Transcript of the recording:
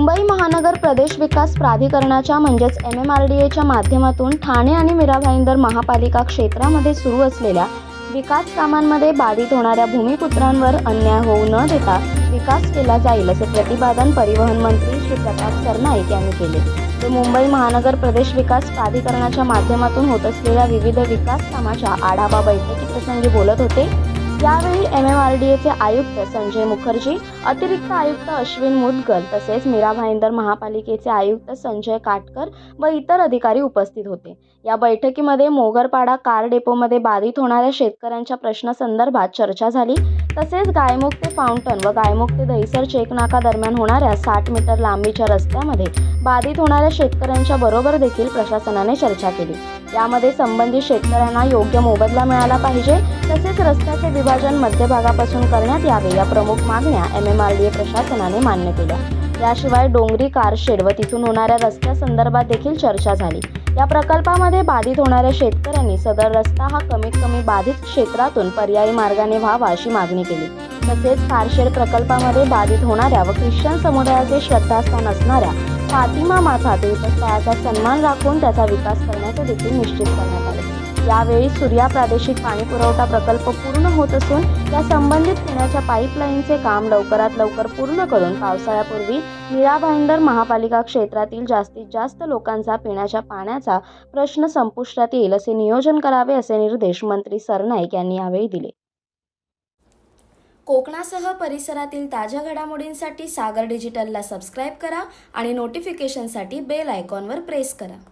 मुंबई महानगर प्रदेश विकास प्राधिकरणाच्या म्हणजेच एम एम आर डी एच्या माध्यमातून ठाणे आणि मीरा भाईंदर महापालिका क्षेत्रामध्ये सुरू असलेल्या विकास कामांमध्ये बाधित होणाऱ्या भूमिपुत्रांवर अन्याय होऊ न देता विकास केला जाईल असे प्रतिपादन परिवहन मंत्री श्री प्रताप सरनाईक यांनी केले. ते मुंबई महानगर प्रदेश विकास प्राधिकरणाच्या माध्यमातून होत असलेल्या विविध विकास कामाच्या आढावा बैठकीप्रसंगी बोलत होते. यावेळी एम एम आर डी एचे आयुक्त संजय मुखर्जी अतिरिक्त आयुक्त अश्विन मुदगल तसेच मीरा भाईंदर महापालिकेचे आयुक्त संजय काटकर व इतर अधिकारी उपस्थित होते. या बैठकीमध्ये मोगरपाडा कार डेपोमध्ये बाधित होणाऱ्या शेतकऱ्यांच्या प्रश्नासंदर्भात चर्चा झाली. तसेच गायमुख ते फाउंटन व गायमुख ते दहिसर चेकनाका दरम्यान होणाऱ्या साठ मीटर लांबीच्या रस्त्यामध्ये बाधित होणाऱ्या शेतकऱ्यांच्या बरोबर देखील प्रशासनाने चर्चा केली. यामध्ये संबंधित शेतकऱ्यांना योग्य मोबदला मिळाला पाहिजे तसेच रस्त्याचे विभाजन मध्यभागापासून करण्यात यावे या प्रमुख मागण्या M M R D A प्रशासनाने मान्य केल्या. याशिवाय डोंगरी कारशेड व तिथून होणाऱ्या रस्त्यासंदर्भात देखील चर्चा झाली. या प्रकल्पामध्ये बाधित होणाऱ्या शेतकऱ्यांनी सदर रस्ता हा कमीत कमी बाधित क्षेत्रातून पर्यायी मार्गाने व्हावा अशी मागणी केली. तसेच कारशेड प्रकल्पामध्ये बाधित होणाऱ्या व ख्रिश्चन समुदायाचे श्रद्धास्थान असणाऱ्या फातिमा माथा देवस्थळाचा सन्मान राखून त्याचा विकास करण्याचे देखील निश्चित करण्यात आले. यावेळी सूर्या प्रादेशिक पाणी पुरवठा प्रकल्प पूर्ण होत असून या संबंधित पिण्याच्या पाईपलाईनचे काम लवकरात लवकर पूर्ण करून पावसाळ्यापूर्वी मीरा भाईंदर महापालिका क्षेत्रातील जास्तीत जास्त लोकांचा पिण्याच्या पाण्याचा प्रश्न संपुष्टात येईल असे नियोजन करावे असे निर्देश मंत्री सरनाईक यांनी यावेळी दिले. कोकणासह परिसरातील ताज्या घडामोडींसाठी सागर डिजिटलला सबस्क्राईब करा आणि नोटिफिकेशनसाठी बेल आयकॉनवर प्रेस करा.